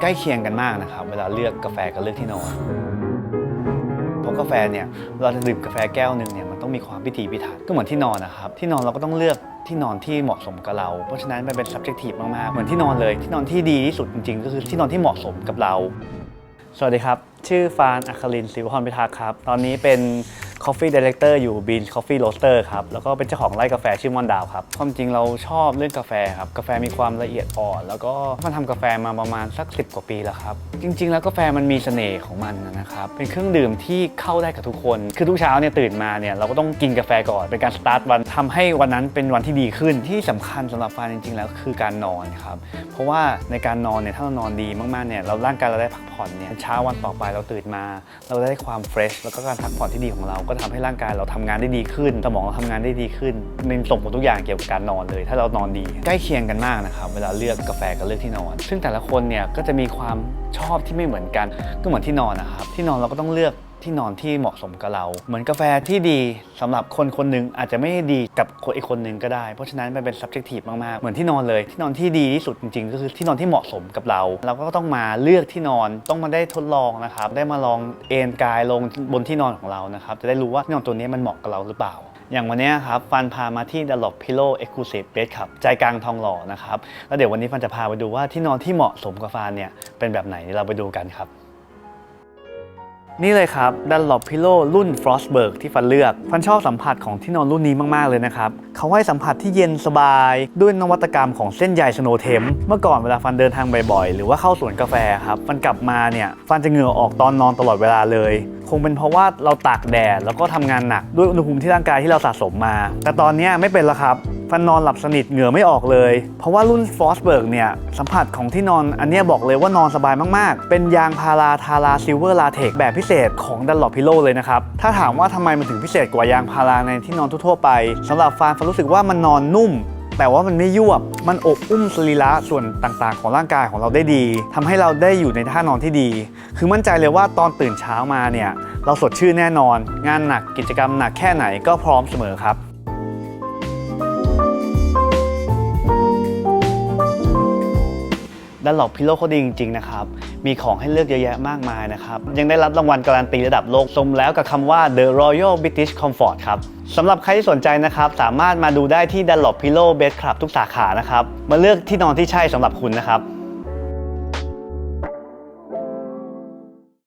ใกล้เคียงกันมากนะครับ เวลาเลือกกาแฟกับเลือกที่นอนเพราะกาแฟเนี่ยเราจะดื่มกาแฟแก้วหนึ่งเนี่ยมันต้องมีความพิถีพิถันก็เหมือนที่นอนนะครับ ที่นอนเราก็ต้องเลือกที่นอนที่เหมาะสมกับเรา เพราะฉะนั้นมันเป็น subjective มากๆเหมือนที่นอนเลย ที่นอนที่ดีที่สุดจริงๆ ก็คือที่นอนที่เหมาะสมกับเรา สวัสดีครับ ชื่อฟานอัครินศิวพรพิทักษ์ครับ ตอนนี้เป็น Coffee Director อยู่ Bean Coffee Roaster ครับ แล้วก็เป็นเจ้าของไร่กาแฟชื่อมอนดาวครับ ความจริงเราชอบเรื่องกาแฟครับ กาแฟมีความละเอียดอ่อน แล้วก็มันทำกาแฟมาประมาณสัก 10 กว่าปีแล้วครับ จริง ๆ แล้วกาแฟมันมีเสน่ห์ของมันนะครับ เป็นเครื่องดื่มที่เข้าได้กับทุกคน คือทุกเช้าเนี่ยตื่นมาเนี่ยเราก็ต้องกินกาแฟก่อน เป็นการสตาร์ทวันทำให้วันนั้นเป็นวันที่ดีขึ้น ที่สำคัญสำหรับฟานจริง ๆ แล้วคือการนอนครับ เพราะว่าในการนอนเนี่ยถ้าเรานอนดีมากๆเนี่ยเราร่างกายเราได้พักผ่อนเนี่ยเช้าวันต่อไปเราตื่นมา เราได้ความเฟรชแล้วก็การพักผ่อนที่ดีของเรา ก็ทำให้ร่างกายเราทำงานได้ดีขึ้น สมองเราทำงานได้ดีขึ้นมันส่งผลทุกอย่างเกี่ยวกับการนอนเลย ถ้าเรานอนดี ใกล้เคียงกันมากนะครับ เวลาเลือกกาแฟกับเลือกที่นอน ซึ่งแต่ละคนเนี่ยก็จะมีความชอบที่ไม่เหมือนกันก็เหมือนที่นอนนะครับที่นอนเราก็ต้องเลือก ที่นอนที่เหมาะสมกับเรา เหมือนกาแฟที่ดีสำหรับคนคนหนึ่งอาจจะไม่ดีกับคนอีกคนหนึ่งก็ได้ เพราะฉะนั้นมันเป็น subjective มากๆ เหมือนที่นอนเลย ที่นอนที่ดีที่สุดจริงๆ ก็คือที่นอนที่เหมาะสมกับเรา เราก็ต้องมาเลือกที่นอนต้องมาได้ทดลองนะครับ ได้มาลองเอนกายลงบนที่นอนของเรานะครับ จะได้รู้ว่าที่นอนตัวนี้มันเหมาะกับเราหรือเปล่าอย่างวันนี้ครับฟันพามาที่ d a l o p Pillow Exclusive Bed ครับใจกลางทองหล่อนะครับ แล้วเดี๋ยววันนี้ฟันจะพาไปดูว่าที่นอนที่เหมาะสมกับฟันเนี่ยเป็นแบบไหนเราไปดูกันครับ นี่เลยครับดันหลบพิโลรุ่น Frostberg ที่ฟันเลือก ฟันชอบสัมผัสของที่นอนรุ่นนี้มาก ๆ เลยนะครับ เขาให้สัมผัสที่เย็นสบาย ด้วยนวัตกรรมของเส้นใยสโนเทม เมื่อก่อนเวลาฟันเดินทางบ่อย ๆ หรือว่าเข้าสวนกาแฟครับ ฟันกลับมาเนี่ย ฟันจะเหงื่อออกตอนนอนตลอดเวลาเลย คงเป็นเพราะว่าเราตากแดดแล้วก็ทำงานหนักด้วยอุณหภูมิที่ร่างกายที่เราสะสมมา แต่ตอนนี้ไม่เป็นแล้วครับ ฟันนอนหลับสนิทเหงื่อไม่ออกเลย เพราะว่ารุ่น f o s b e r g เนี่ยสัมผัสของที่นอนอันนี้บอกเลยว่านอนสบายมากๆ เป็นยางพาราทาราซิลเวอร์ลาเทกแบบพิเศษของดันหลอ p พิโลเลยนะครับ ถ้าถามว่าทำไมมันถึงพิเศษกว่ายางพาราในที่นอนทั่วๆไปสำหรับฟานฟันรู้สึกว่ามันนอนนุ่มแต่ว่ามันไม่ยวบ มันอบอุ้มสรีระส่วนต่างๆ ของร่างกายของเราได้ดีทำให้เราได้อยู่ในท่านอนที่ดี คือมั่นใจเลยว่าตอนตื่นเช้ามาเนี่ย เราสดชื่นแน่นอน งานหนักกิจกรรมหนักแค่ไหนก็พร้อมเสมอครับ ดันหลอกพิโลเขาดีจริง ๆ นะครับ มีของให้เลือกเยอะแยะมากมายนะครับ ยังได้รับรางวัลการันตีระดับโลกสมแล้วกับคำว่า The Royal British Comfort ครับสำหรับใครที่สนใจนะครับ สามารถมาดูได้ที่ดันหลอกพิโลเบสคลับทุกสาขานะครับ มาเลือกที่นอนที่ใช่สำหรับคุณนะครับ